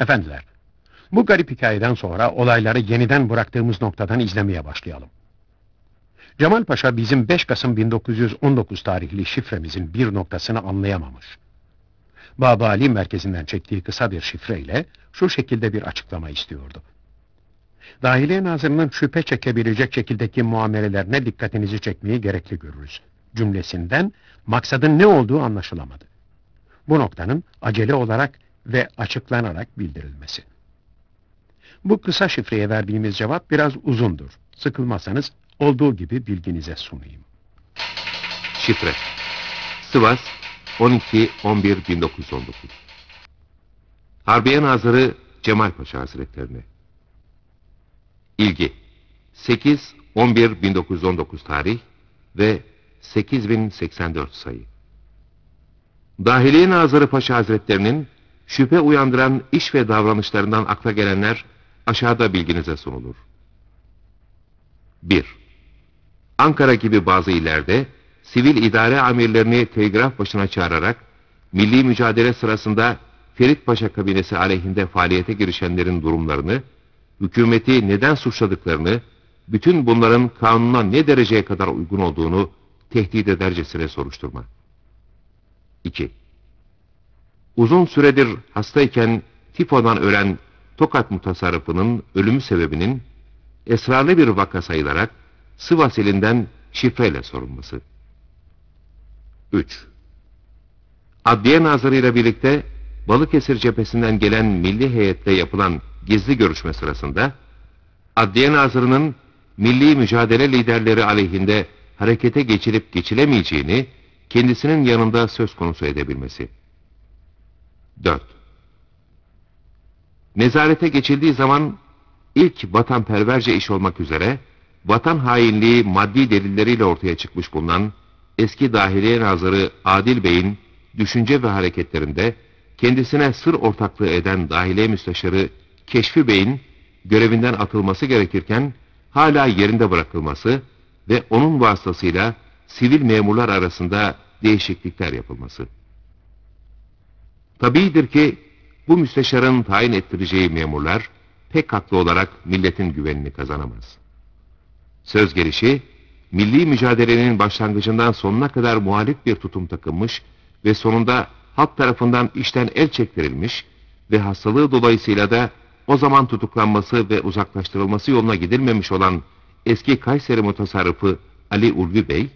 Efendiler, bu garip hikayeden sonra olayları yeniden bıraktığımız noktadan izlemeye başlayalım. Cemal Paşa bizim 5 Kasım 1919 tarihli şifremizin bir noktasını anlayamamış. Baba Ali merkezinden çektiği kısa bir şifreyle şu şekilde bir açıklama istiyordu. Dahiliye Nazırı'nın şüphe çekebilecek şekildeki muamelelerine dikkatinizi çekmeyi gerekli görürüz. Cümlesinden maksadın ne olduğu anlaşılamadı. Bu noktanın acele olarak ve açıklanarak bildirilmesi. Bu kısa şifreye verdiğimiz cevap biraz uzundur. Sıkılmasanız olduğu gibi bilginize sunayım. Şifre. Sivas 12-11-1919 Harbiye Nazırı Cemal Paşa Hazretlerine İlgi 8-11-1919 tarih ve 8084 sayı Dahiliye Nazırı Paşa Hazretlerinin şüphe uyandıran iş ve davranışlarından akla gelenler aşağıda bilginize sunulur. 1. Ankara gibi bazı illerde sivil idare amirlerini telgraf başına çağırarak milli mücadele sırasında Ferit Paşa kabinesi aleyhinde faaliyete girişenlerin durumlarını, hükümeti neden suçladıklarını, bütün bunların kanuna ne dereceye kadar uygun olduğunu tehdit edercesine soruşturma. 2. Uzun süredir hastayken tifodan ölen Tokat mutasarrıfının ölümü sebebinin esrarlı bir vaka sayılarak Sivas ilinden şifreyle sorulması. 3. Adliye Nazırı ile birlikte Balıkesir cephesinden gelen milli heyetle yapılan gizli görüşme sırasında Adliye Nazırı'nın milli mücadele liderleri aleyhinde harekete geçilip geçilemeyeceğini kendisinin yanında söz konusu edebilmesi. 4. Nezarete geçildiği zaman ilk vatanperverce iş olmak üzere vatan hainliği maddi delilleriyle ortaya çıkmış bulunan eski Dahiliye Nazırı Adil Bey'in düşünce ve hareketlerinde kendisine sır ortaklığı eden Dahiliye Müsteşarı Keşfi Bey'in görevinden atılması gerekirken hala yerinde bırakılması ve onun vasıtasıyla sivil memurlar arasında değişiklikler yapılması. Tabidir ki bu müsteşarın tayin ettireceği memurlar pek haklı olarak milletin güvenini kazanamaz. Söz gelişi, milli mücadelenin başlangıcından sonuna kadar muhalif bir tutum takınmış ve sonunda halk tarafından işten el çektirilmiş ve hastalığı dolayısıyla da o zaman tutuklanması ve uzaklaştırılması yoluna gidilmemiş olan eski Kayseri mutasarrıfı Ali Ulvi Bey,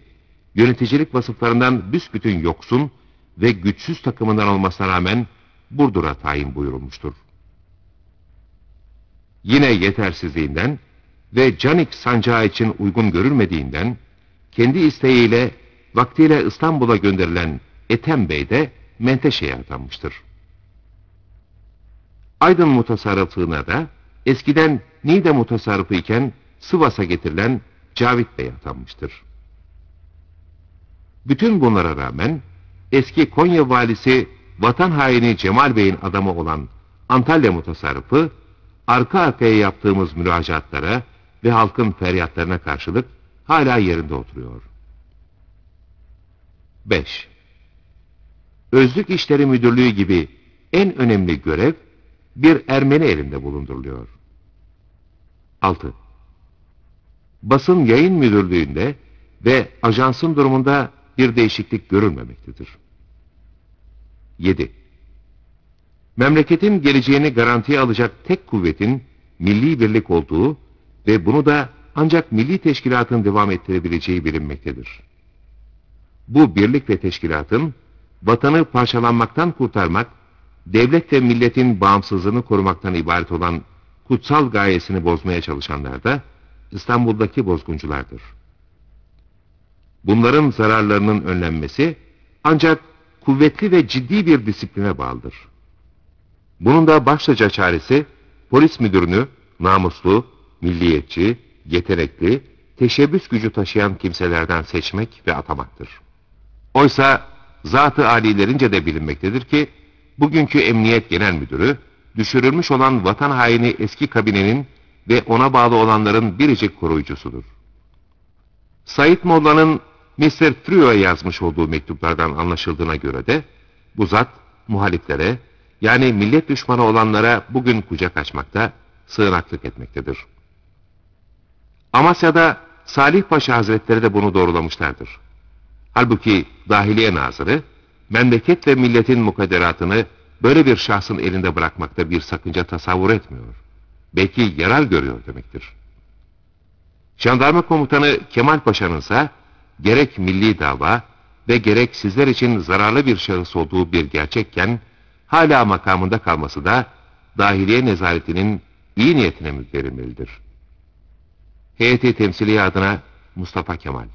yöneticilik vasıflarından büsbütün yoksun ve güçsüz takımından olmasına rağmen Burdur'a tayin buyurulmuştur. Yine yetersizliğinden ve Canik sancağı için uygun görülmediğinden, kendi isteğiyle vaktiyle İstanbul'a gönderilen Ethem Bey de Menteşe'ye atanmıştır. Aydın mutasarrıflığına da eskiden Niğde mutasarrıfı iken Sivas'a getirilen Cavit Bey atanmıştır. Bütün bunlara rağmen eski Konya valisi vatan haini Cemal Bey'in adamı olan Antalya mutasarrıfı arka arkaya yaptığımız müracaatlara ve halkın feryatlarına karşılık hala yerinde oturuyor. 5. Özlük İşleri Müdürlüğü gibi en önemli görev bir Ermeni elinde bulunduruluyor. 6. Basın Yayın Müdürlüğü'nde ve ajansın durumunda bir değişiklik görülmemektedir. 7. Memleketin geleceğini garantiye alacak tek kuvvetin milli birlik olduğu ve bunu da ancak milli teşkilatın devam ettirebileceği bilinmektedir. Bu birlik ve teşkilatın vatanı parçalanmaktan kurtarmak, devlet ve milletin bağımsızlığını korumaktan ibaret olan kutsal gayesini bozmaya çalışanlar da İstanbul'daki bozgunculardır. Bunların zararlarının önlenmesi ancak kuvvetli ve ciddi bir disipline bağlıdır. Bunun da başlıca çaresi polis müdürünü namuslu, milliyetçi, yetenekli, teşebbüs gücü taşıyan kimselerden seçmek ve atamaktır. Oysa zat-ı alilerince de bilinmektedir ki bugünkü Emniyet Genel Müdürü düşürülmüş olan vatan haini eski kabinenin ve ona bağlı olanların biricik koruyucusudur. Said Molla'nın Mr. Trio'ya yazmış olduğu mektuplardan anlaşıldığına göre de bu zat muhaliflere yani millet düşmanı olanlara bugün kucak açmakta, sığınaklık etmektedir. Amasya'da Salih Paşa Hazretleri de bunu doğrulamışlardır. Halbuki Dahiliye Nazırı, memleket ve milletin mukadderatını böyle bir şahsın elinde bırakmakta bir sakınca tasavvur etmiyor. Belki yarar görüyor demektir. Jandarma komutanı Kemal Paşa'nın ise gerek milli dava ve gerek sizler için zararlı bir şahıs olduğu bir gerçekken hala makamında kalması da dahiliye nezaretinin iyi niyetine verilmelidir. Heyeti temsiliye adına Mustafa Kemal